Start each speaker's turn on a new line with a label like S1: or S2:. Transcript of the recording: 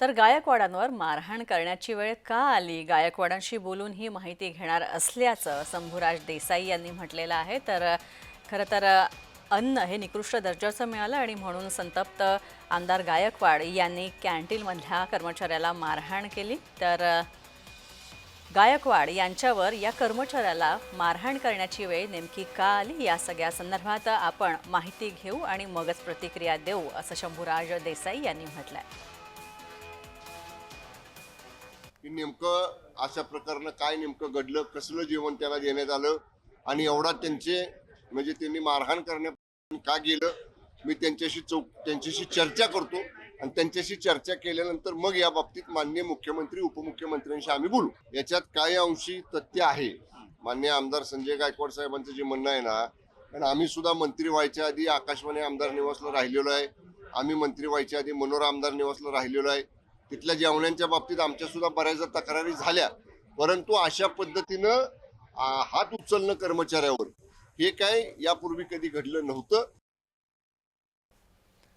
S1: तर गायकवाडांवर मारहाण करण्याची वेळ का आली? गायकवाडांशी बोलून ही माहिती घेणार असल्याचं शंभूराज देसाई यांनी म्हटलेलं आहे. तर खरं तर अन्न हे निकृष्ट दर्जाचं मिळालं आणि म्हणून संतप्त आमदार गायकवाड यांनी कॅन्टीनमधल्या कर्मचाऱ्याला मारहाण केली. तर गायकवाड यांच्यावर या कर्मचाऱ्याला मारहाण करण्याची वेळ नेमकी का आली? या सगळ्या संदर्भात आपण माहिती घेऊ आणि मगच प्रतिक्रिया देऊ असं शंभूराज देसाई यांनी म्हटलं आहे
S2: की नेमकं अशा प्रकारनं काय नेमकं घडलं कसलं जेवण त्याला देण्यात आलं आणि एवढा त्यांचे म्हणजे त्यांनी मारहाण करण्या का गेलं मी त्यांच्याशी चौक त्यांच्याशी चर्चा करतो आणि त्यांच्याशी चर्चा केल्यानंतर मग या बाबतीत मान्य मुख्यमंत्री उपमुख्यमंत्र्यांशी आम्ही बोलू. याच्यात काही अंशी तथ्य आहे. मान्य आमदार संजय गायकवाड साहेबांचं जे म्हणणं आहे ना कारण आम्ही सुद्धा मंत्री व्हायच्या आधी आकाशवाणी आमदार निवासला राहिलेलो आहे. आम्ही मंत्री व्हायच्या आधी मनोरा आमदार निवासला राहिलेलो आहे. तिथल्या जेवणांच्या बाबतीत आमच्या सुद्धा बऱ्याचदा तक्रारी झाल्या. परंतु अशा पद्धतीनं हात उचलणं कर्मचाऱ्यावर हे काय यापूर्वी कधी घडलं नव्हतं.